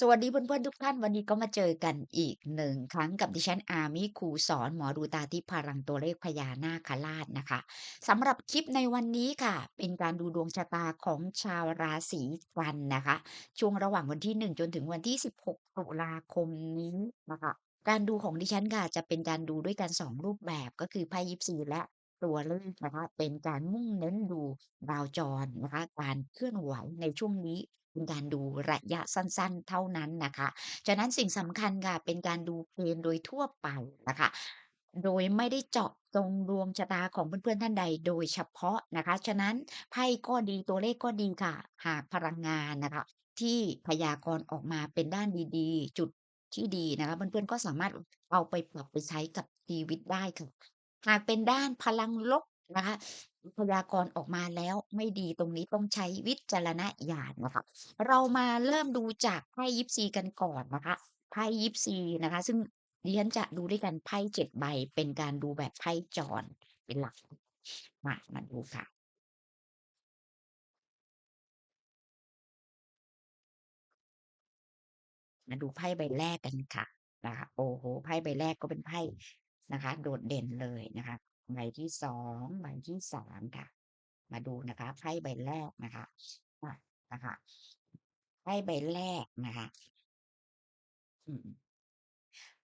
สวัสดีเพื่อนๆทุกท่านวันนี้ก็มาเจอกันอีกหนึ่งครั้งกับดิฉันอามิครูสอนหมอดูตาทิพย์พลังตัวเลขพญานาคราชนะคะสำหรับคลิปในวันนี้ค่ะ เป็นการดูดวงชะตาของชาวราศีกันนะคะ ช่วงระหว่างวันที่ 1 จนถึงวันที่ 16 ตุลาคมนี้นะคะการดูของดิฉันค่ะจะเป็นการดูด้วยกัน 2 รูปแบบก็คือไพ่ยิปซีและตัวเลขนะคะเป็นการมุ่งเน้นดูดาวจรนะคะการเคลื่อนไหวในช่วงนี้ การดูระยะสั้นๆ เท่านั้นนะคะฉะนั้นสิ่งสำคัญค่ะเป็นการดูเกณฑ์โดยทั่วไปนะคะ โดยไม่ได้เจาะจงดวงชะตาของเพื่อนๆท่านใดโดยเฉพาะนะคะ ฉะนั้นไพ่ก็ดีตัวเลขก็ดีค่ะ หากพลังงานนะคะ ที่พยากรณ์ออกมาเป็นด้านดีๆ จุดที่ดีนะคะเพื่อนๆก็สามารถเอาไปปรับไปใช้กับชีวิตได้ค่ะหากเป็นด้านพลังลบ นะคะ พยากรณ์ออกมาแล้วไม่ดีตรงนี้ต้องใช้วิจารณญาณนะคะ เรามาเริ่มดูจากไพ่ยิปซีกันก่อนนะคะ ไพ่ยิปซีนะคะ ซึ่งดิฉันจะดูด้วยกันไพ่เจ็ดใบ เป็นการดูแบบไพ่จรเป็นหลัก มามาดูค่ะมาดูไพ่ใบแรกกันค่ะนะคะโอ้โหไพ่ใบแรกก็เป็นไพ่นะคะ โดดเด่นเลยนะคะ ใบที่สองใบที่สามค่ะ มาดูนะคะไพ่ใบแรกนะคะอะนะคะไพ่ใบแรกนะคะ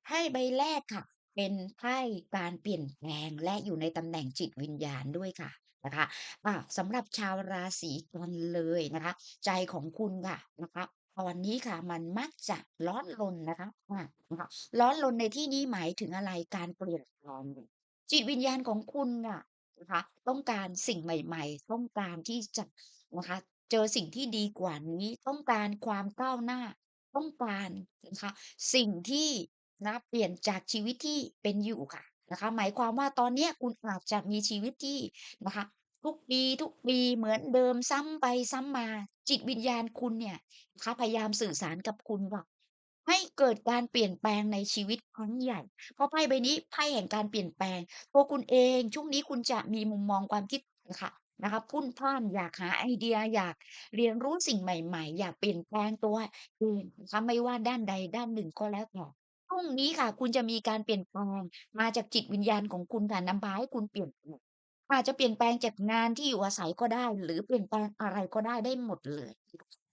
ไพ่ใบแรกค่ะ เป็นไพ่การเปลี่ยนแปลงและอยู่ในตำแหน่งจิตวิญญาณด้วยค่ะนะคะอ่าสำหรับชาวราศีกันเลยนะคะ ใจของคุณค่ะนะคะตอนนี้ค่ะมันมักจะร้อนรนนะคะอานะคะร้อนรนในที่นี้หมายถึงอะไรการเปลี่ยนแปลง จิตวิญญาณของคุณน่ะนะคะ ต้องการสิ่งใหม่ ๆ ต้องการที่จะนะคะ เจอสิ่งที่ดีกว่านี้ ต้องการความก้าวหน้า ต้องการนะคะ สิ่งที่นะเปลี่ยนจากชีวิตที่เป็นอยู่ค่ะนะคะ หมายความว่าตอนเนี้ยคุณอาจจะมีชีวิตที่นะคะ ทุกปีทุกปีเหมือนเดิมซ้ำไปซ้ำมา จิตวิญญาณคุณเนี่ยนะคะพยายามสื่อสารกับคุณว่า ให้เกิดการเปลี่ยนแปลงในชีวิตครั้งใหญ่ เพราะไพ่ใบนี้ไพ่แห่งการเปลี่ยนแปลง ตัวคุณเองช่วงนี้คุณจะมีมุมมองความคิดค่ะนะคะพุ่นพ่านอยากหาไอเดียอยากเรียนรู้สิ่งใหม่ๆ อยากเปลี่ยนแปลงตัวเองนะคะไม่ว่าด้านใดด้านหนึ่งก็แล้วแต่พรุ่งนี้ค่ะ คุณจะมีการเปลี่ยนแปลงมาจากจิตวิญญาณของคุณค่ะนำพาให้คุณเปลี่ยนแปลงอาจจะเปลี่ยนแปลงจากงานที่อยู่อาศัยก็ได้ หรือเปลี่ยนแปลงอะไรก็ได้ได้หมดเลย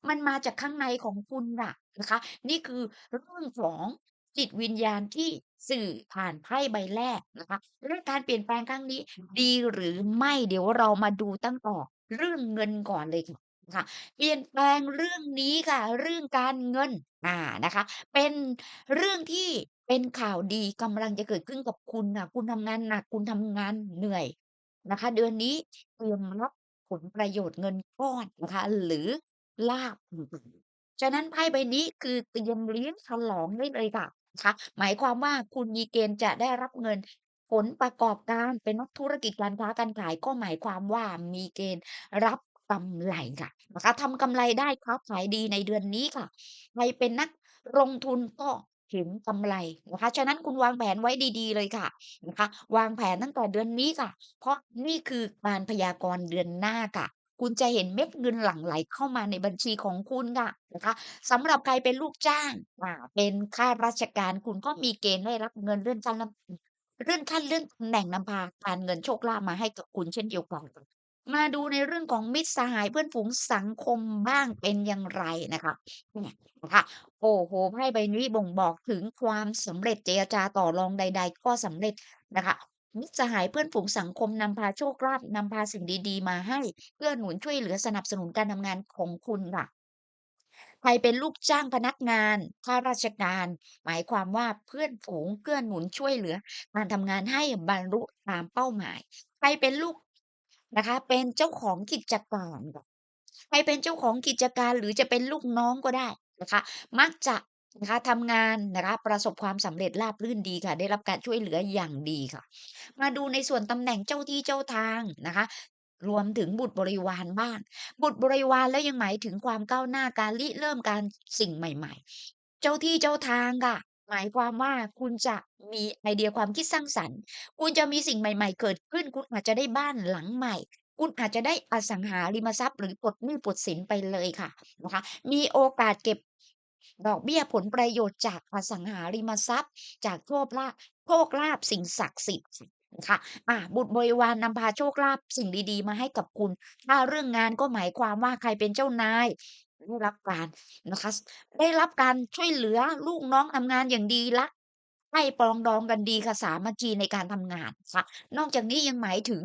มันมาจากข้างในของคุณน่ะนะคะ นี่คือเรื่องของจิตวิญญาณที่สื่อผ่านไพ่ใบแรกนะคะ เรื่องการเปลี่ยนแปลงครั้งนี้ ดีหรือไม่เดี๋ยวเรามาดูตั้งแต่เรื่องเงินก่อนเลยค่ะค่ะเปลี่ยนแปลงเรื่องนี้ค่ะ เรื่องการเงินอ่านะคะ เป็นเรื่องที่เป็นข่าวดีกำลังจะเกิดขึ้นกับคุณน่ะคุณทำงานหนักคุณทำงานเหนื่อยนะคะ เดือนนี้เตรียมรับผลประโยชน์เงินก้อนนะคะหรือ ลาภ ฉะนั้นไพ่ใบนี้ คือเตรียมเลี้ยงฉลองได้เลยค่ะ นะคะ หมายความว่าคุณมีเกณฑ์จะได้รับเงิน ผลประกอบการเป็นนักธุรกิจการค้าการขาย ก็หมายความว่ามีเกณฑ์รับกำไรค่ะนะคะทำกำไรได้ค้าขายดีในเดือนนี้ค่ะ ใครเป็นนักลงทุนก็เห็นกำไรนะคะ ฉะนั้นคุณวางแผนไว้ดีๆเลยค่ะนะคะ วางแผนตั้งแต่เดือนนี้ค่ะ เพราะนี่คือการพยากรณ์เดือนหน้าค่ะ คุณจะเห็นเม็ดเงินหลั่งไหลเข้ามาในบัญชีของคุณค่ะนะคะสำหรับใครเป็นลูกจ้างอ่าเป็นข้าราชการคุณก็มีเกณฑ์ได้รับเงินเลื่อนขั้นเลื่อนขั้นเลื่อนตำแหน่งนำพาการเงินโชคลาภมาให้กับคุณเช่นเดียวกันมาดูในเรื่องของมิตรสหายเพื่อนฝูงสังคมบ้างเป็นอย่างไรนะคะเนี่ยนะคะโอ้โฮไพ่ใบนี้บ่งบอกถึงความสำเร็จเจรจาต่อรองใด ๆ ก็สำเร็จนะคะ มิตรสหายเพื่อนฝูงสังคมนำพาโชคลาภนำพาสิ่งดีๆ มาให้เกื้อหนุนช่วยเหลือสนับสนุนการทำงานของคุณค่ะ ใครเป็นลูกจ้างพนักงานข้าราชการ หมายความว่าเพื่อนฝูงเกื้อหนุนช่วยเหลือการทำงานให้บรรลุตามเป้าหมาย ใครเป็นลูกนะคะ เป็นเจ้าของกิจการค่ะใครเป็นเจ้าของกิจการหรือจะเป็นลูกน้องก็ได้นะคะ มักจะ นะคะทำงานนะคะประสบความสำเร็จราบรื่นดีค่ะ ได้รับการช่วยเหลืออย่างดีค่ะ มาดูในส่วนตำแหน่งเจ้าที่เจ้าทางนะคะ รวมถึงบุตรบริวารบ้าง บุตรบริวารแล้วยังหมายถึงความก้าวหน้าการริเริ่มการสิ่งใหม่ ๆ เจ้าที่เจ้าทางค่ะ หมายความว่าคุณจะมีไอเดียความคิดสร้างสรรค์ คุณจะมีสิ่งใหม่ ๆ เกิดขึ้น คุณอาจจะได้บ้านหลังใหม่คุณอาจจะได้อสังหาริมทรัพย์หรือปลดหนี้ปลดสินไปเลยค่ะนะคะ มีโอกาสเก็บ ดอกเบี้ยผลประโยชน์จากอสังหาริมทรัพย์ จากโชคลาภโชคลาภสิ่งศักดิ์สิทธิ์นะคะอ่าบุตรบริวารนำพาโชคลาภสิ่งดี ๆ มาให้กับคุณ ถ้าเรื่องงานก็หมายความว่าใครเป็นเจ้านายได้รับการนะคะ ได้รับการช่วยเหลือลูกน้องทำงานอย่างดีรักใคร่ปรองดองกันดีค่ะสามัคคีในการทำงานค่ะ นอกจากนี้ยังหมายถึง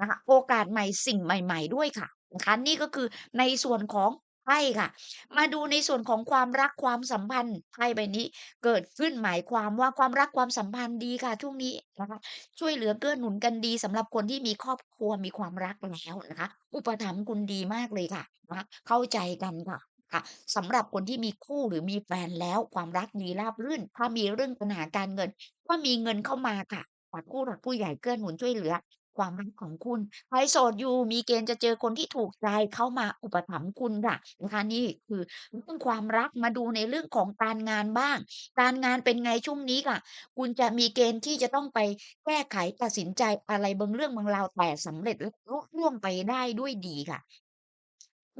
นะคะโอกาสใหม่สิ่งใหม่ ๆ ด้วยค่ะนะคะนี่ก็คือในส่วนของ ไพ่ค่ะ มาดูในส่วนของความรักความสัมพันธ์ ไพ่ใบนี้เกิดขึ้นหมายความว่าความรักความสัมพันธ์ดีค่ะช่วงนี้นะคะ ช่วยเหลือเกื้อหนุนกันดีสำหรับคนที่มีครอบครัวมีความรักแล้วนะคะ อุปถัมภ์คุณดีมากเลยค่ะนะคะเข้าใจกันค่ะค่ะสำหรับคนที่มีคู่หรือมีแฟนแล้วความรักดีราบรื่น ถ้ามีเรื่องปัญหาการเงิน ก็มีเงินเข้ามาค่ะจากผู้หลักผู้ใหญ่เกื้อหนุนช่วยเหลือ ความรักของคุณใครโสดอยู่มีเกณฑ์จะเจอคนที่ถูกใจเข้ามาอุปถัมภ์คุณค่ะนะคะนี่คือเรื่องความรักมาดูในเรื่องของการงานบ้าง การงานเป็นไงช่วงนี้ค่ะ คุณจะมีเกณฑ์ที่จะต้องไปแก้ไขตัดสินใจอะไรบางเรื่องบางราวแต่สำเร็จและลุล่วงไปได้ด้วยดีค่ะ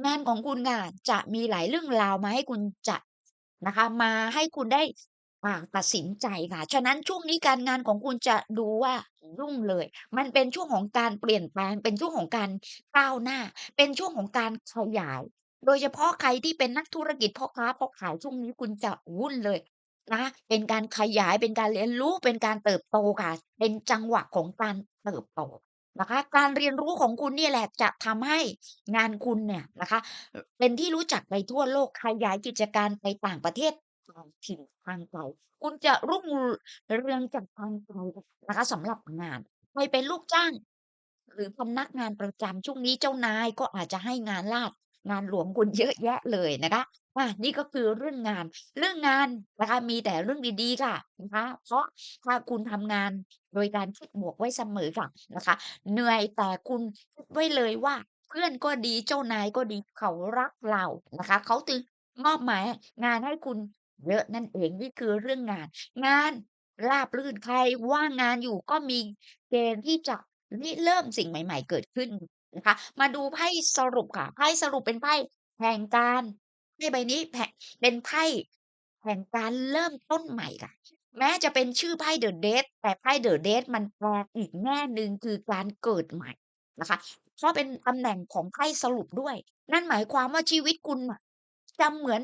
งานของคุณค่ะจะมีหลายเรื่องราวมาให้คุณจะนะคะ มาให้คุณได้ ตัดสินใจค่ะ ฉะนั้นช่วงนี้การงานของคุณจะดูว่ารุ่งเลย มันเป็นช่วงของการเปลี่ยนแปลง เป็นช่วงของการก้าวหน้า เป็นช่วงของการขยาย โดยเฉพาะใครที่เป็นนักธุรกิจพ่อค้าพ่อขายช่วงนี้คุณจะวุ่นเลยนะเป็นการขยายเป็นการเรียนรู้เป็นการเติบโตค่ะ เป็นจังหวะของการเติบโตนะคะ การเรียนรู้ของคุณนี่แหละจะทำให้งานคุณเนี่ยนะคะ เป็นที่รู้จักไปทั่วโลกขยายกิจการไปต่างประเทศ ต่างถิ่นทางไกลคุณจะรุ่งเรืองจากทางไกลนะคะสำหรับงานใครเป็นลูกจ้าง หรือพนักงานประจำช่วงนี้เจ้านายก็อาจจะให้งานราษฎร์งานหลวงคุณเยอะแยะเลยนะคะอ่านี่ก็คือเรื่องงาน เรื่องงานนะคะมีแต่เรื่องดีๆค่ะนะคะ เพราะถ้าคุณทำงานโดยการคิดบวกไว้เสมอค่ะนะคะ เหนื่อยแต่คุณคิดไว้เลยว่า เพื่อนก็ดีเจ้านายก็ดีเขารักเรานะคะ เขาจึงมอบหมายงานให้คุณ เยอะนั่นเอง นี่คือเรื่องงาน งานราบรื่น ใครว่างงานอยู่ก็มีเกณฑ์ที่จะริเริ่มสิ่งใหม่ ๆ เกิดขึ้นนะคะ มาดูไพ่สรุปค่ะ ไพ่สรุปเป็นไพ่แห่งการไพ่ใบนี้แผเป็นไพ่แห่งการเริ่มต้นใหม่ค่ะ แม้จะเป็นชื่อไพ่ The Death แต่ไพ่ The Death มันแปลอีกแง่หนึ่งคือการเกิดใหม่นะคะเพราะเป็นตำแหน่งของไพ่สรุปด้วย นั่นหมายความว่าชีวิตคุณน่ะจะเหมือน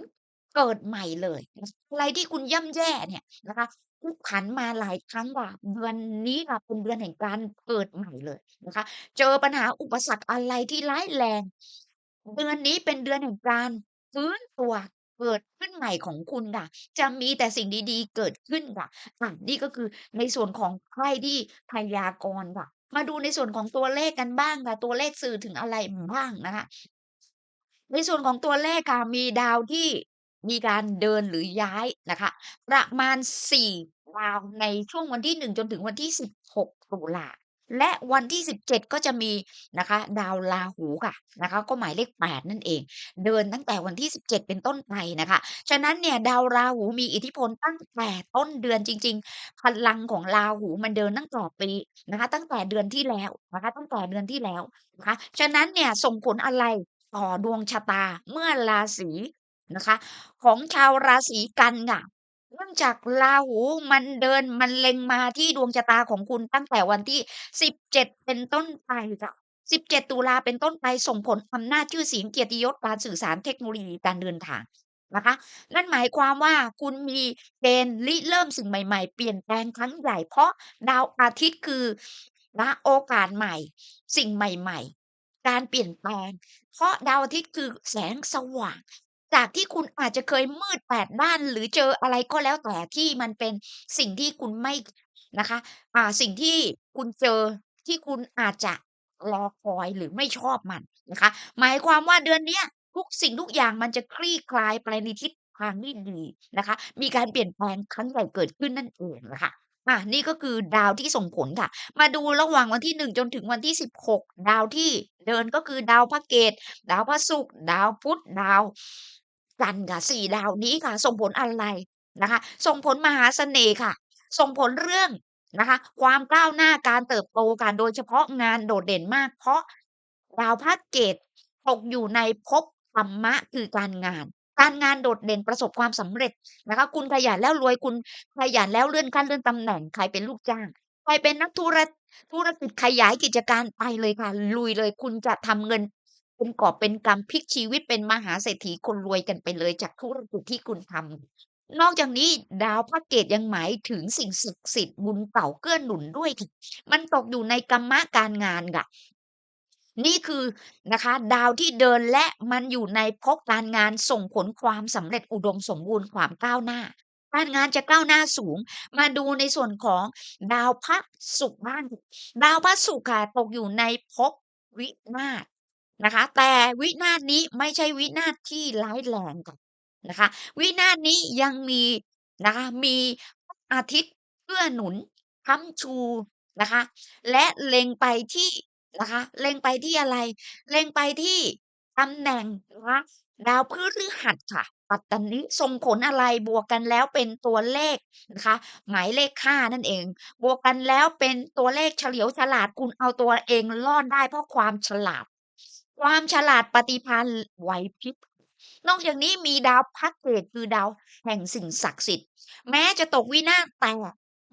เกิดใหม่เลย อะไรที่คุณย่ำแย่เนี่ยนะคะพลิกผันมาหลายครั้งค่ะเดือนนี้ค่ะเป็นเดือนแห่งการเกิดใหม่เลยนะคะ เจอปัญหาอุปสรรคอะไรที่ร้ายแรง เดือนนี้เป็นเดือนแห่งการฟื้นตัวเกิดขึ้นใหม่ของคุณค่ะ จะมีแต่สิ่งดีๆ เกิดขึ้นค่ะอ่านี่ก็คือในส่วนของไพ่ที่พยากรณ์ค่ะ มาดูในส่วนของตัวเลขกันบ้างค่ะ ตัวเลขสื่อถึงอะไรบ้างนะคะ ในส่วนของตัวเลขค่ะมีดาวที่ มีการเดินหรือย้ายนะคะ ประมาณ4ดาวในช่วงวันที่ 1 จนถึงวันที่ 16 ตุลาและวันที่ 17 ก็จะมีนะคะ ดาวราหูค่ะนะคะ ก็หมายเลข 8 นั่นเอง เดินตั้งแต่วันที่ 17 เป็นต้นไปนะคะ ฉะนั้นเนี่ยดาวราหูมีอิทธิพลตั้งแต่ต้นเดือนจริง ๆ พลังของราหูมันเดินตั้งแต่ปีนะคะ ตั้งแต่เดือนที่แล้วนะคะ ตั้งแต่เดือนที่แล้วนะคะ ฉะนั้นเนี่ยส่งผลอะไรต่อดวงชะตาเมื่อราศี นะคะ ของชาวราศีกันค่ะเนื่องจากราหูมันเดินมันเล็งมาที่ดวงชะตาของคุณตั้งแต่วันที่ 17 เป็นต้นไปค่ะ17 ตุลาเป็นต้นไปส่งผลอำนาจชื่อเสียงเกียรติยศการสื่อสารเทคโนโลยีการเดินทางนะคะ นั่นหมายความว่าคุณมีเกณฑ์ริเริ่มสิ่งใหม่ๆ เปลี่ยนแปลงครั้งใหญ่เพราะดาวอาทิตย์คือนะโอกาสใหม่ สิ่งใหม่ ๆ การเปลี่ยนแปลง เพราะดาวอาทิตย์คือแสงสว่าง จากที่คุณอาจจะเคยมืดแปดด้าน หรือเจออะไรก็แล้วแต่ที่มันเป็นสิ่งที่คุณไม่ นะคะ อ่า สิ่งที่คุณเจอที่คุณอาจจะรอคอยหรือไม่ชอบมันนะคะ หมายความว่าเดือนเนี้ยทุกสิ่งทุกอย่างมันจะคลี่คลายไปในทิศทางที่ดีนะคะ มีการเปลี่ยนแปลงครั้งใหญ่เกิดขึ้นนั่นเองนะคะ อ่านี่ก็คือดาวที่ส่งผลค่ะ มาดูระหว่างวันที่1จนถึงวันที่16ดาวที่เดินก็คือดาวพระเกตดาวพระศุกร์ดาวพุธดาว จันค่ะ4ดาวนี้ค่ะ ส่งผลอะไรนะคะ ส่งผลมหาเสน่ห์ค่ะ ส่งผลเรื่องนะคะ ความก้าวหน้าการเติบโตค่ะโดยเฉพาะงานโดดเด่นมาก เพราะดาวพระเกตตกอยู่ในภพธรรมะคือการงาน การงานโดดเด่นประสบความสำเร็จนะคะ คุณขยันแล้วรวยคุณขยันแล้วเลื่อนขั้นเลื่อนตำแหน่งใครเป็นลูกจ้างใครเป็นนักธุรธุรกิจขยายกิจการไปเลยค่ะ ลุยเลยคุณจะทำเงิน เป็นกอบเป็นกำพลิกชีวิตเป็นมหาเศรษฐีคนรวยกันไปเลยจากธุรกิจที่คุณทำนอกจากนี้ดาวพระเกตยังหมายถึงสิ่งศักดิ์สิทธิ์บุญเก่าเกื้อหนุนด้วยค่ะมันตกอยู่ในกรรมะการงานค่ะนี่คือนะคะ ดาวที่เดินและมันอยู่ในภพการงานส่งผลความสำเร็จอุดมสมบูรณ์ความก้าวหน้า การงานจะก้าวหน้าสูง มาดูในส่วนของดาวพระศุกร์บ้างดาวพระศุกร์ค่ะตกอยู่ในภพวินาศ นะคะ แต่วินาศนี้ไม่ใช่วินาศที่ร้ายแรงค่ะนะคะ วินาศนี้ยังมีนะคะมีอาทิตย์เกื้อหนุนค้ำชูนะคะ และเล็งไปที่นะคะ เล็งไปที่อะไร เล็งไปที่ตำแหน่งนะคะดาวพฤหัสค่ะ ปัตตนิส่งผลอะไรบวกกันแล้วเป็นตัวเลขนะคะ หมายเลข5นั่นเอง บวกกันแล้วเป็นตัวเลขเฉลียวฉลาดคุณเอาตัวเองรอดได้เพราะความฉลาด ความฉลาดปฏิภาณไหวพริบนอกจากนี้มีดาวพระเกตคือดาวแห่งสิ่งศักดิ์สิทธิ์ แม้จะตกวินาศแต่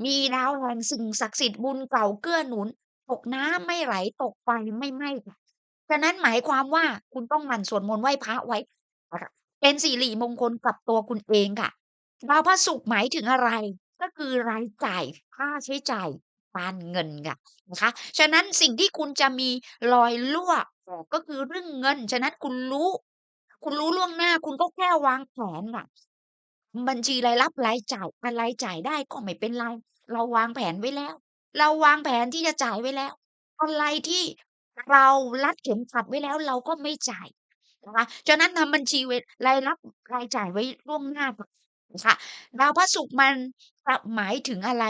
มีดาวแห่งสิ่งศักดิ์สิทธิ์บุญเก่าเกื้อหนุน ตกน้ำไม่ไหลตกไฟไม่ไหม้ฉะนั้นหมายความว่าคุณต้องหมั่นสวดมนต์ไหว้พระไว้ เป็นสิริมงคลกับตัวคุณเองค่ะดาวพระศุกร์หมายถึงอะไร ก็คือรายจ่ายค่าใช้จ่ายการเงินค่ะนะคะ ฉะนั้นสิ่งที่คุณจะมีรอยรั่ว ออกก็คือเรื่องเงิน ฉะนั้นคุณรู้ คุณรู้ล่วงหน้า คุณก็แค่วางแผนค่ะ บัญชีรายรับรายจ่าย อะไรจ่ายได้ก็ไม่เป็นไร เราวางแผนไว้แล้ว เราวางแผนที่จะจ่ายไว้แล้ว อะไรที่เรารัดเข็มขัดไว้แล้ว เราก็ไม่จ่ายนะคะ ฉะนั้นทำบัญชีไว้รายรับรายจ่ายไว้ล่วงหน้าก่อนนะคะดาวพระศุกร์มันจะหมายถึงอะไร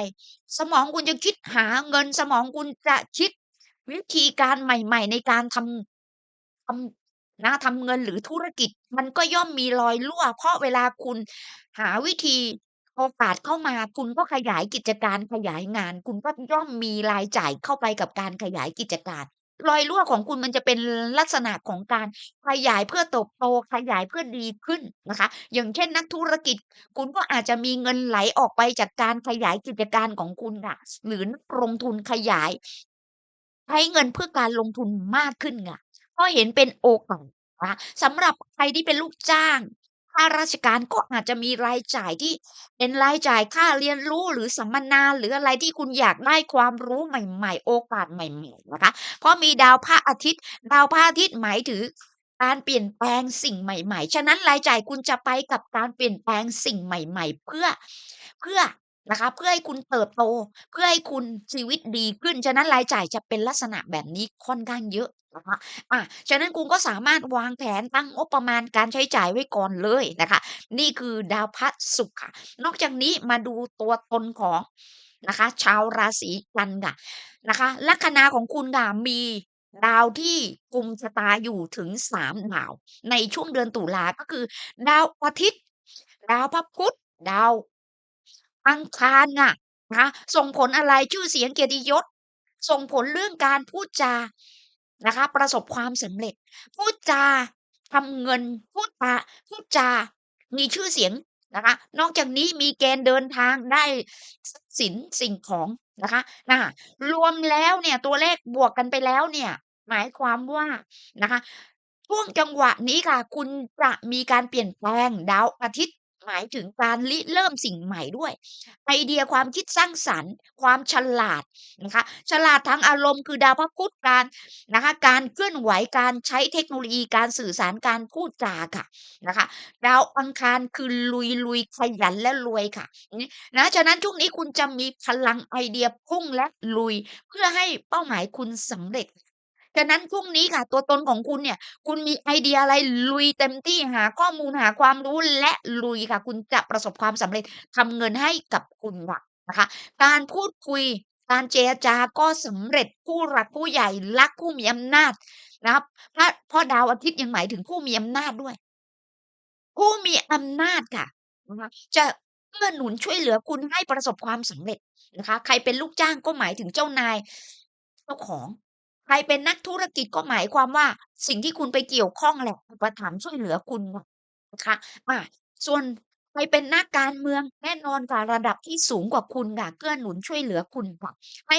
สมองคุณจะคิดหาเงิน สมองคุณจะคิด วิธีการใหม่ ๆ ในการทำ ทำ นะ ทำเงิน หรือธุรกิจ มันก็ย่อมมีรอยรั่ว เพราะเวลาคุณหาวิธี โอกาสเข้ามา คุณก็ขยายกิจการ ขยายงาน คุณก็ย่อมมีรายจ่ายเข้าไปกับการขยายกิจการ รอยรั่วของคุณมันจะเป็นลักษณะของการขยายเพื่อเติบโต ขยายเพื่อดีขึ้นนะคะ อย่างเช่น นักธุรกิจ คุณก็อาจจะมีเงินไหลออกไปจากการขยายกิจการของคุณค่ะ หรือนักลงทุนขยาย ใช้เงินเพื่อการลงทุนมากขึ้นค่ะ เพราะเห็นเป็นโอกาสนะคะสำหรับใครที่เป็นลูกจ้าง ข้าราชการก็อาจจะมีรายจ่ายที่เป็นรายจ่ายค่าเรียนรู้หรือสัมมนา หรืออะไรที่คุณอยากได้ความรู้ใหม่ๆ โอกาสใหม่ๆนะคะ เพราะมีดาวพระอาทิตย์ ดาวพระอาทิตย์หมายถึงการเปลี่ยนแปลงสิ่งใหม่ ๆ ฉะนั้นรายจ่ายคุณจะไปกับการเปลี่ยนแปลงสิ่งใหม่ ๆ เพื่อเพื่อ นะคะ เพื่อให้คุณเติบโต เพื่อให้คุณชีวิตดีขึ้น ฉะนั้นรายจ่ายจะเป็นลักษณะแบบนี้ค่อนข้างเยอะนะคะอ่าฉะนั้นคุณก็สามารถวางแผนตั้งงบประมาณการใช้จ่ายไว้ก่อนเลยนะคะ นี่คือดาวพระศุกร์ค่ะ นอกจากนี้มาดูตัวตนของนะคะ ชาวราศีกันค่ะนะคะลัคนาของคุณค่ะมีดาวที่กุมชะตาอยู่ถึง3ดาว ในช่วงเดือนตุลาก็คือ ดาวอาทิตย์ ดาวพระพุธดาว อังคารค่ะนะคะส่งผลอะไรชื่อเสียงเกียรติยศ ส่งผลเรื่องการพูดจานะคะ ประสบความสำเร็จ พูดจาทำเงินพูดจาพูดจา มีชื่อเสียงนะคะ นอกจากนี้มีเกณฑ์เดินทางได้สินสิ่งของนะคะอารวมแล้วเนี่ยตัวเลขบวกกันไปแล้วเนี่ย หมายความว่านะคะช่วงจังหวะนี้ค่ะ คุณจะมีการเปลี่ยนแปลงดาวอาทิตย์ หมายถึงการริเริ่มสิ่งใหม่ด้วย ไอเดียความคิดสร้างสรรค์ ความฉลาดนะคะฉลาดทางอารมณ์คือดาวพระพุธการนะคะการเคลื่อนไหวการใช้เทคโนโลยีการสื่อสารการพูดจาค่ะนะคะดาวอังคารคือลุยๆขยันและรวยค่ะนะฉะนั้นช่วงนี้คุณจะมีพลังไอเดียพุ่งและลุย เพื่อให้เป้าหมายคุณสำเร็จ ฉะนั้นช่งนี้ค่ะ ตัวตนของคุณเนี่ย คุณมีไอเดียอะไรลุยเต็มที่หาข้อมูลหาความรู้และลุยค่ะ คุณจะประสบความสำเร็จทำเงินให้กับคุณค่ะนะคะ การพูดคุยการเจรจาก็สำเร็จผู้หลักผู้ใหญ่รักผู้มีอำนาจนะครับเพราะดาวอาทิตย์ยังหมายถึงผู้มีอำนาจด้วย ผู้มีอำนาจค่ะนะคะจะเกื้อหนุนช่วยเหลือคุณให้ประสบความสำเร็จนะคะ ใครเป็นลูกจ้างก็หมายถึงเจ้านาย เจ้าของ ใครเป็นนักธุรกิจก็หมายความว่าสิ่งที่คุณไปเกี่ยวข้องแหละอุปถัมภ์ช่วยเหลือคุณนะคะอ่าส่วนใครเป็นนักการเมืองแน่นอนค่ะระดับที่สูงกว่าคุณค่ะเกื้อหนุนช่วยเหลือคุณค่ะให้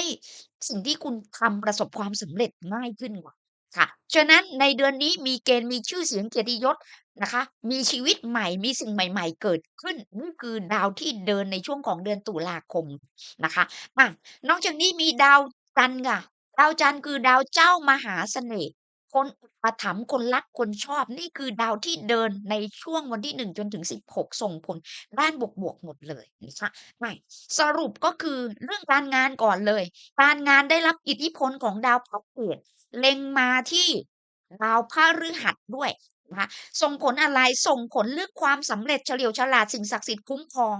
สิ่งที่คุณทำประสบความสำเร็จง่ายขึ้นค่ะค่ะ ฉะนั้นในเดือนนี้มีเกณฑ์มีชื่อเสียงเกียรติยศนะคะ มีชีวิตใหม่มีสิ่งใหม่ ๆ เกิดขึ้นนี่คือดาวที่เดินในช่วงของเดือนตุลาคมนะคะอานอกจากนี้มีดาวจันทร์ค่ะ ดาวจันทร์คือดาวเจ้ามหาเสน่ห์คนอุปถัมภ์คนรักคนชอบ นี่คือดาวที่เดินในช่วงวันที่1จนถึง16ส่งผลด้านบวกๆหมดเลยนะคะอาสรุปก็คือเรื่องการงานก่อนเลย การงานได้รับอิทธิพลของดาวพระเกตเล็งมาที่ดาวพฤหัสด้วยนะคะส่งผลอะไรส่งผลเรื่องความสำเร็จเฉลียวฉลาดสิ่งศักดิ์สิทธิ์คุ้มครอง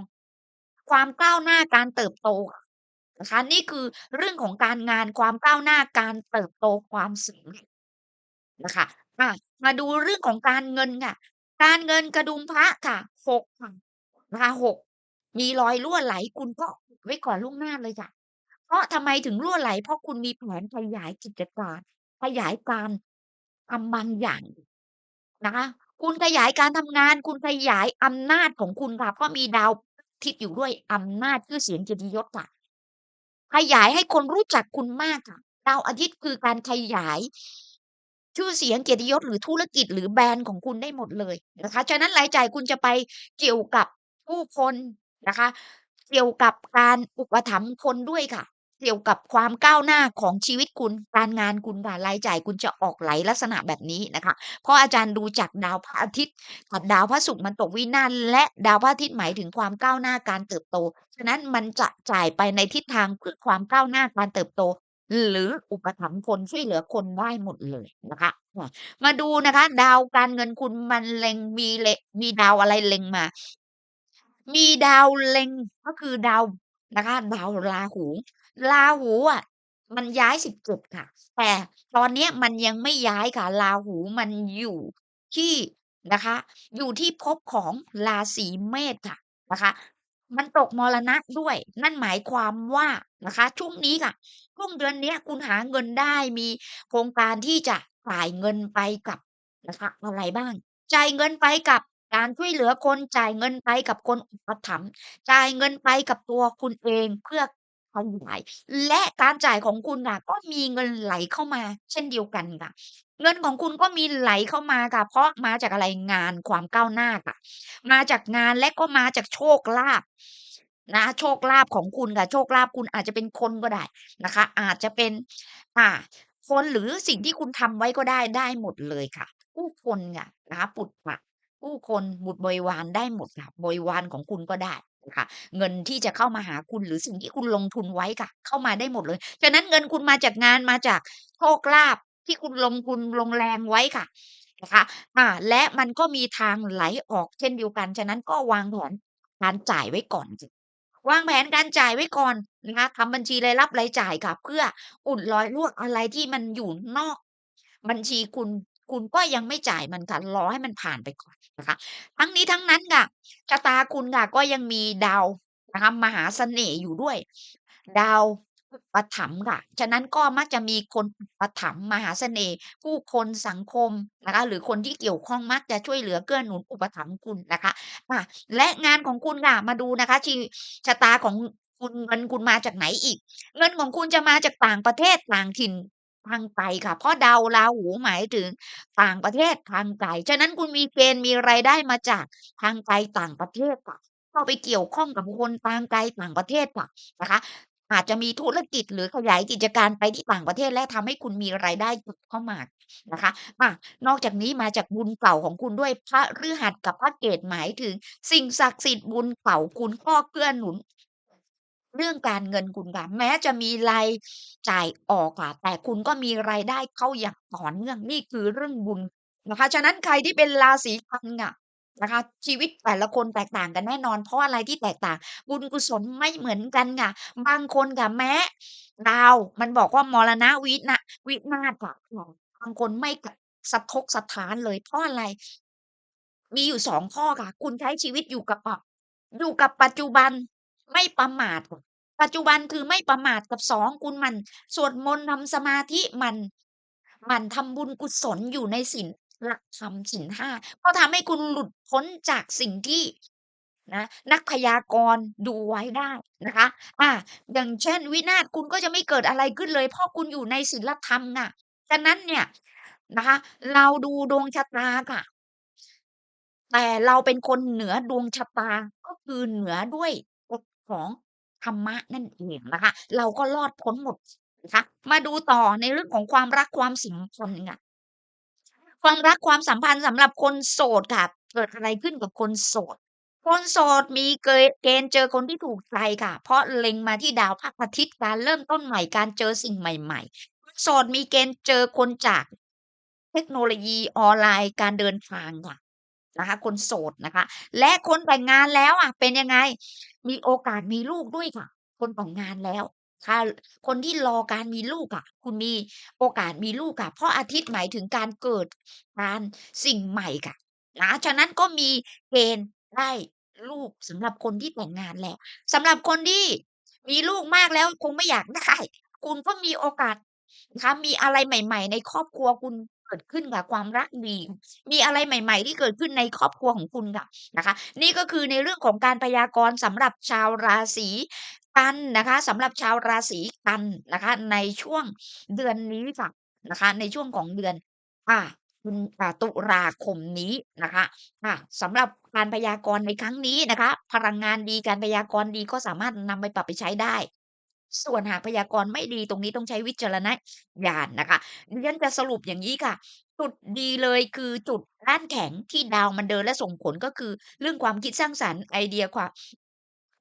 ความก้าวหน้าการเติบโต นะคะ นี่คือเรื่องของการงานความก้าวหน้าการเติบโตความสำเร็จนะคะอามาดูเรื่องของการเงินค่ะ การเงินกระดุมพระค่ะ6ค่ะนะคะ6มีรอยรั่วไหลคุณก็ไว้ก่อนล่วงหน้าเลยค่ะเพราะทำไมถึงรั่วไหล เพราะคุณมีแผนขยายกิจการขยายการทำบางอย่างนะคะ คุณขยายการทำงาน คุณขยายอำนาจของคุณค่ะเพราะมีดาวอาทิตย์อยู่ด้วยอำนาจชื่อเสียงเกียรติยศค่ะ ขยายให้คนรู้จักคุณมากค่ะ ดาวอาทิตย์คือการขยาย ชื่อเสียงเกียรติยศหรือธุรกิจหรือแบรนด์ของคุณได้หมดเลยนะคะฉะนั้นรายจ่ายคุณจะไปเกี่ยวกับผู้คนนะคะ เกี่ยวกับการอุปถัมภ์คนด้วยค่ะ เกี่ยวกับความก้าวหน้าของชีวิตคุณ การงานคุณค่ะรายจ่ายคุณจะออกไหลลักษณะแบบนี้นะคะ เพราะอาจารย์ดูจากดาวพระอาทิตย์กับดาวพระศุกร์มันตกวินาศและดาวพระอาทิตย์หมายถึงความก้าวหน้าการเติบโต ฉะนั้นมันจะจ่ายไปในทิศทางเพื่อความก้าวหน้าการเติบโต หรืออุปถัมภ์คนช่วยเหลือคนได้หมดเลยนะคะ มาดูนะคะ ดาวการเงินคุณมันเล็งมีเลมีดาวอะไรเล็งมา มีดาวเล็งก็คือดาวนะคะดาวราหู ราหูอะ มันย้าย17ค่ะ แต่ตอนเนี้ยมันยังไม่ย้ายค่ะ ราหูมันอยู่ที่นะคะ อยู่ที่ภพของราศีเมษค่ะนะคะ มันตกมรณะด้วย นั่นหมายความว่านะคะช่วงนี้ค่ะช่วงเดือนเนี้ยคุณหาเงินได้มีโครงการที่จะจ่ายเงินไปกับนะคะอะไรบ้าง จ่ายเงินไปกับการช่วยเหลือคนจ่ายเงินไปกับคนอุปถัมภ์จ่ายเงินไปกับตัวคุณเองเพื่อ ขยาย และการจ่ายของคุณน่ะ ก็มีเงินไหลเข้ามาเช่นเดียวกันค่ะ เงินของคุณก็มีไหลเข้ามาค่ะ เพราะมาจากอะไรงานความก้าวหน้าค่ะ มาจากงานและก็มาจากโชคลาภนะโชคลาภของคุณค่ะ โชคลาภคุณอาจจะเป็นคนก็ได้นะคะ อาจจะเป็น อ่า คนหรือสิ่งที่คุณทำไว้ก็ได้ได้หมดเลยค่ะ ผู้คนค่ะนะคะปุตตะผู้คนบุตรบริวารได้หมดค่ะบริวารของคุณก็ได้ คะเงินที่จะเข้ามาหาคุณหรือสิ่งที่คุณลงทุนไว้ค่ะ เข้ามาได้หมดเลยฉะนั้นเงินคุณมาจากงานมาจากโชคลาภที่คุณลงทุนลงแรงไว้ค่ะนะคะอาและมันก็มีทางไหลออกเช่นเดียวกัน ฉะนั้นก็วางแผนการจ่ายไว้ก่อนสิวางแผนการจ่ายไว้ก่อนนะคะทำบัญชีรายรับรายจ่ายค่ะ เพื่ออุดรอยรั่วอะไรที่มันอยู่นอก บัญชีคุณ คุณก็ยังไม่จ่ายมันค่ะรอให้มันผ่านไปก่อนนะคะทั้งนี้ทั้งนั้นค่ะชะตาคุณค่ะก็ยังมีดาวนะคะมหาเสน่ห์อยู่ด้วย ดาวอุปถัมค่ะ ฉะนั้นก็มักจะมีคนอุปถัมมหาเสน่ห์ผู้คนสังคมนะคะหรือคนที่เกี่ยวข้องมักจะช่วยเหลือเกื้อหนุนอุปถัมภ์คุณนะคะอาและงานของคุณค่ะมาดูนะคะชีชะตาของคุณเงินคุณมาจากไหนอีก เงินของคุณจะมาจากต่างประเทศต่างถิ่น ทางไกลค่ะ เพราะดาวราหูหมายถึงต่างประเทศทางไกล ฉะนั้นคุณมีเกณฑ์มีรายได้มาจากทางไกลต่างประเทศค่ะ เข้าไปเกี่ยวข้องกับคคลทางไกลต่างประเทศค่ะนะคะ อาจจะมีธุรกิจหรือขยายกิจการไปที่ต่างประเทศและทำให้คุณมีรายได้เข้ามานะคะอานอกจากนี้มาจากบุญเก่าของคุณด้วยพระฤหัสกับพระเกตหมายถึง สิ่งศักดิ์สิทธิ์บุญเก่าคุณก็เกื้อหนุน เรื่องการเงินคุณค่ะ แม้จะมีรายจ่ายออกค่ะ แต่คุณก็มีรายได้เข้าอย่างต่อเนื่อง นี่คือเรื่องบุญนะคะ ฉะนั้นใครที่เป็นราศีกันค่ะนะคะ ชีวิตแต่ละคนแตกต่างกันแน่นอน เพราะอะไรที่แตกต่าง บุญกุศลไม่เหมือนกันค่ะ บางคนค่ะ แม้ดาวมันบอกว่ามรณะวินาวินาศค่ะ บางคนไม่กะสะทกสะท้านเลย เพราะอะไร มีอยู่2ข้อค่ะ คุณใช้ชีวิตอยู่กับอยู่กับปัจจุบัน ไม่ประมาท ปัจจุบันคือไม่ประมาทกับ2คุณมัน สวดมนต์ทำสมาธิมันมันทำบุญกุศลอยู่ในศีลหลักธรรมศีลห้าก็ทำให้คุณหลุดพ้นจากสิ่งที่นะนักพยากรณ์ดูไว้ได้นะคะอาอย่างเช่น วินาศคุณก็จะไม่เกิดอะไรขึ้นเลย เพราะคุณอยู่ในศีลธรรมน่ะฉะนั้นเนี่ยนะคะ เราดูดวงชะตาค่ะ แต่เราเป็นคนเหนือดวงชะตาก็คือเหนือด้วย ของธรรมะนั่นเองนะคะ เราก็รอดพ้นหมดนะคะมาดูต่อในเรื่องของความรักความสัมพันธ์ค่ะความรักความสัมพันธ์สำหรับคนโสดค่ะ เกิดอะไรขึ้นกับคนโสด คนโสดมีเกเกณฑ์เจอคนที่ถูกใจค่ะ เพราะเล็งมาที่ดาวพระอาทิตย์การเริ่มต้นใหม่การเจอสิ่งใหม่ๆคนโสดมีเกณฑ์เจอคนจากเทคโนโลยีออนไลน์การเดินทางค่ะ นะคะคนโสดนะคะ และคนแต่งงานแล้วอะเป็นยังไง มีโอกาสมีลูกด้วยค่ะ คนแต่งงานแล้วถ้าคนที่รอการมีลูกอะ คุณมีโอกาสมีลูกค่ะ เพราะอาทิตย์หมายถึงการเกิดการสิ่งใหม่ค่ะนะฉะนั้นก็มีเกณฑ์ได้ลูกสำหรับคนที่แต่งงานแล้วสำหรับคนที่มีลูกมากแล้วคงไม่อยากได้ คุณก็มีโอกาสนะคะมีอะไรใหม่ ๆ ในครอบครัวคุณ เกิดขึ้นค่ะ ความรักดี มีอะไรใหม่ ๆ ที่เกิดขึ้นในครอบครัวของคุณค่ะ นะคะ นี่ก็คือในเรื่องของการพยากรณ์สำหรับชาวราศีกันนะคะสำหรับชาวราศีกันนะคะ ในช่วงเดือนนี้ค่ะนะคะ ในช่วงของเดือน อ่าคุณอ่าตุลาคมนี้นะคะอ่าสำหรับการพยากรณ์ในครั้งนี้นะคะ พลังงานดีการพยากรณ์ดีก็สามารถนำไปปรับไปใช้ได้ ส่วนหากพยากรณ์ไม่ดีตรงนี้ต้องใช้วิจารณญาณนะคะดิฉันจะสรุปอย่างงี้ค่ะ จุดดีเลยคือจุดด้านแข็งที่ดาวมันเดินและส่งผลก็คือเรื่องความคิดสร้างสรรค์ไอเดียความ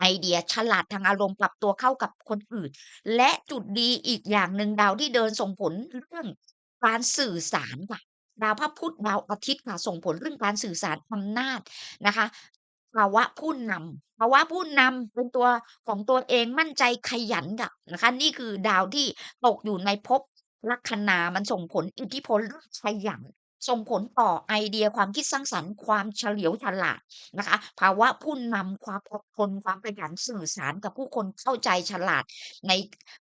ไอเดียฉลาดทางอารมณ์ปรับตัวเข้ากับคนอื่น และจุดดีอีกอย่างหนึ่งดาวที่เดินส่งผลเรื่องการสื่อสารค่ะดาวพระพุธดาวอาทิตย์ค่ะส่งผลเรื่องการสื่อสารอำนาจนะคะ ภาวะผู้นำภาวะผู้นำเป็นตัวของตัวเองมั่นใจขยันกับนะคะ นี่คือดาวที่ตกอยู่ในภพลัคนามันส่งผลอิทธิพลเรื่องขยัน ส่งผลต่อไอเดียความคิดสร้างสรรค์ ความเฉลียวฉลาดนะคะ ภาวะผู้นำความอดทนความขยันสื่อสารกับผู้คนเข้าใจฉลาด ใน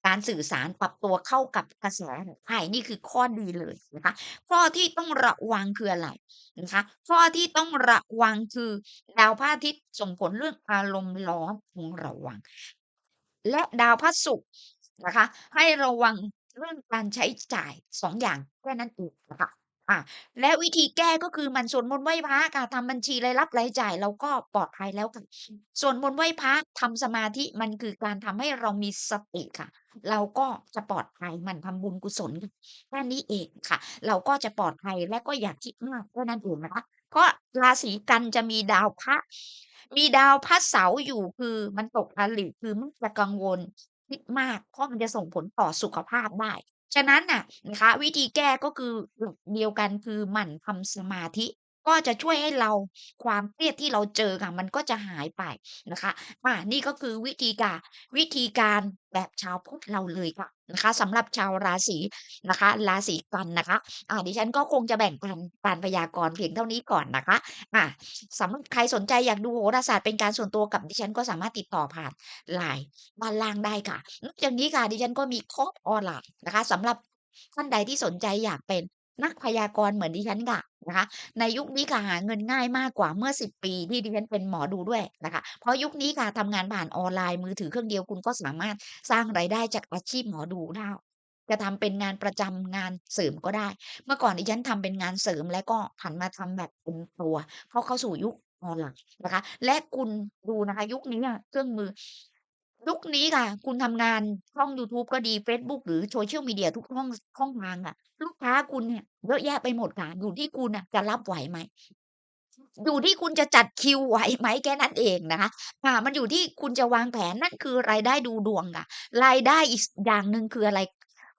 การสื่อสารปรับตัวเข้ากับกระแสใช่นี่คือข้อดีเลยนะคะ ข้อที่ต้องระวังคืออะไรนะคะ ข้อที่ต้องระวังคือดาวพระอาทิตย์ส่งผลเรื่องอารมณ์ร้อนพึงระวัง และดาวพระศุกร์นะคะ ให้ระวังเรื่องการใช้จ่าย2อย่างแค่นั้นเองนะคะ อาและวิธีแก้ก็คือมันสวดมนต์ไหว้พระค่ะทำบัญชีรายรับรายจ่ายเราก็ปลอดภัยแล้วค่ะสวดมนต์ไหว้พระทำสมาธิมันคือการทำให้เรามีสติค่ะ เราก็จะปลอดภัยมันทำบุญกุศลแค่นี้เองค่ะ เราก็จะปลอดภัยและก็อย่าคิดมากแค่นั้นเองนะคะเพราะราศีกันจะมีดาวพระ มีดาวพระเสาร์อยู่คือมันตกอริคือมักจะกังวลคิดมากเพราะมันจะส่งผลต่อสุขภาพได้ ฉะนั้นน่ะนะคะ วิธีแก้ก็คือหลักเดียวกัน คือหมั่นทำสมาธิ ก็จะช่วยให้เรา ความเครียดที่เราเจอค่ะ มันก็จะหายไปนะคะอานี่ก็คือวิธีการ วิธีการแบบชาวพุทธเราเลยค่ะ นะคะสำหรับชาวราศีนะคะราศีกันนะคะอ่าดิฉันก็คงจะแบ่งการการพยากรณ์เพียงเท่านี้ก่อนนะคะอ่าสำหรับใครสนใจอยากดูโหราศาสตร์เป็นการส่วนตัวกับดิฉันก็สามารถติดต่อผ่านไลน์ด้านล่างได้ค่ะนอกจากนี้ค่ะดิฉันก็มีคอร์สออนไลน์นะคะสำหรับท่านใดที่สนใจอยากเป็น นักพยากรณ์เหมือนดิฉันค่ะนะคะ ในยุคนี้ค่ะหาเงินง่ายมากกว่าเมื่อ 10 ปีที่ดิฉันเป็นหมอดูด้วยนะคะ เพราะยุคนี้ค่ะทำงานผ่านออนไลน์มือถือเครื่องเดียวคุณก็สามารถสร้างรายได้จากอาชีพหมอดูได้จะทำเป็นงานประจำงานเสริมก็ได้ เมื่อก่อนดิฉันทำเป็นงานเสริมแล้วก็หันมาทำแบบเต็มตัว เพราะเข้าสู่ยุคออนไลน์นะคะ และคุณดูนะคะ ยุคนี้เครื่องมือ ยุคนี้ค่ะ คุณทำงานช่องยูทูบก็ดีเฟซบุ๊กหรือ Social Media ทุกช่องช่องทางอะลูกค้าคุณเนี่ยเยอะแยะไปหมดค่ะ อยู่ที่คุณน่ะจะรับไหวไหม อยู่ที่คุณจะจัดคิวไหวไหมแค่นั้นเองนะคะอ่ามันอยู่ที่คุณจะวางแผนนั่นคือรายได้ดูดวงค่ะ รายได้อีกอย่างหนึ่งคืออะไร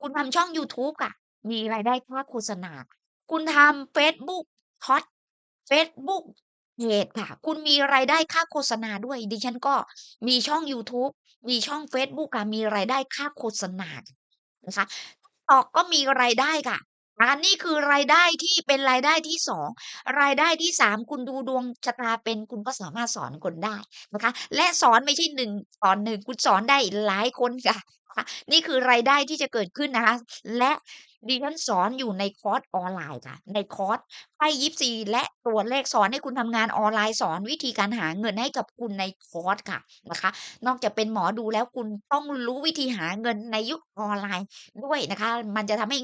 คุณทำช่องยูทูบค่ะ มีรายได้ค่าโฆษณา คุณทำเฟซบุ๊กฮอตเฟซบุ๊ก เพจค่ะ คุณมีรายได้ค่าโฆษณาด้วย ดิฉันก็มีช่องยูทูบมีช่องเฟซบุ๊กค่ะ มีรายได้ค่าโฆษณานะคะ TikTok ก็มีรายได้ค่ะอานี่คือรายได้ที่เป็นรายได้ที่2รายได้ที่3คุณดูดวงชะตาเป็นคุณก็สามารถสอนคนได้นะคะ และสอนไม่ใช่1ต่งสอ1คุณสอนได้หลายคนค่ะ คะนี่คือรายได้ที่จะเกิดขึ้นนะคะ และดิฉันสอนอยู่ในคอร์สออนไลน์ค่ะ ในคอร์สไพ่ยิปซีและตัวเลขสอนให้คุณทำงานออนไลน์สอนวิธีการหาเงินให้กับคุณในคอร์สค่ะนะคะ นอกจากเป็นหมอดูแล้วคุณต้องรู้วิธีหาเงินในยุคออนไลน์ด้วยนะคะ มันจะทำให้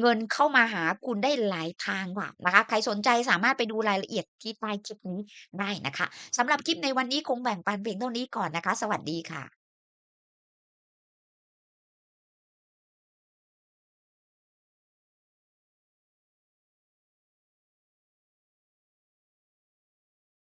เงินเข้ามาหาคุณได้หลายทางค่ะนะคะ ใครสนใจสามารถไปดูรายละเอียดที่ใต้คลิปนี้ได้นะคะสำหรับคลิปในวันนี้คงแบ่งปันเพียงเท่านี้ก่อนนะคะ สวัสดีค่ะ